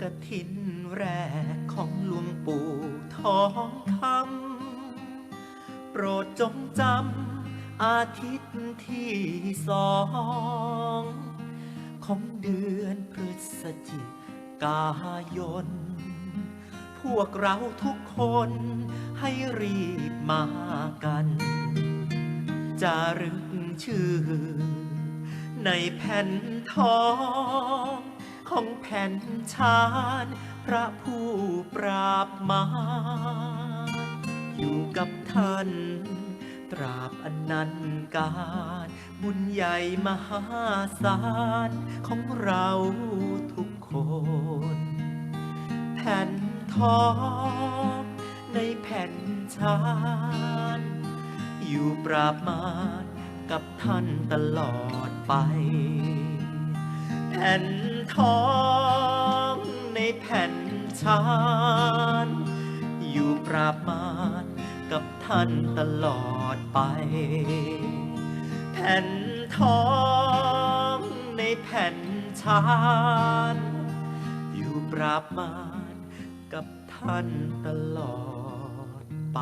กทินแรกของหลวงปู่ทองคำโปรดจงจำอาทิตย์ที่สอง ของเดือนพฤศจิกายน พวกเราทุกคนให้รีบมากันจารึกชื่อ ในแผ่นทอง ของแผ่นชานพระผู้ปราบมารอยู่กับท่าน ตราบอนันต์การบุญใหญ่มหาศาลของเราทุกคน แผ่นทองในแผ่นชานอยู่ปราบมารกับท่านตลอดไป ผ่นทองในแผ่นชานอยู่ปราบมารกับท่านตลอดไป แผ่นทองในแผ่นชานอยู่ปราบมารกับท่านตลอดไป